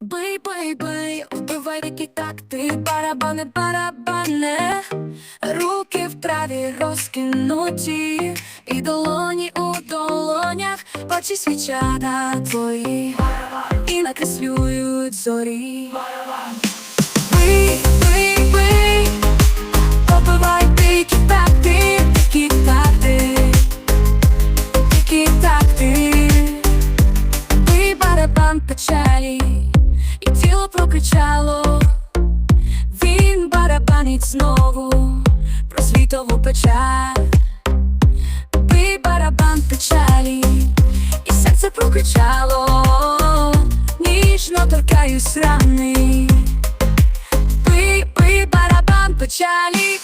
Бий, бий, бий, вбивай такі такти, барабани, барабане, руки в траві розкинуті, і долоні у долонях, очі свічата твої, і накреслюють зорі. Бий, бий, бий, побивай такі такти, такі такти, такі такти. Бий барабан печалі, прокричало. Він барабанить знову про світову печаль. би барабан печалі, і серце прокричало. Ніжно торкаюсь рани. би, би барабан печалі,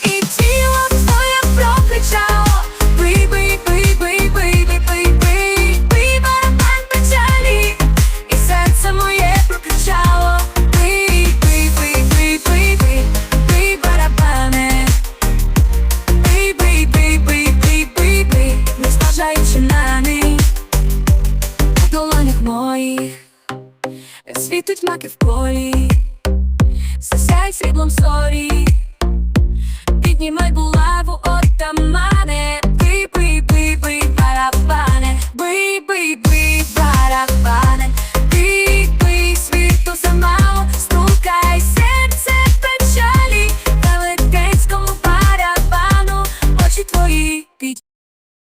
світуть маки в полі. Засяй сріблом зорі,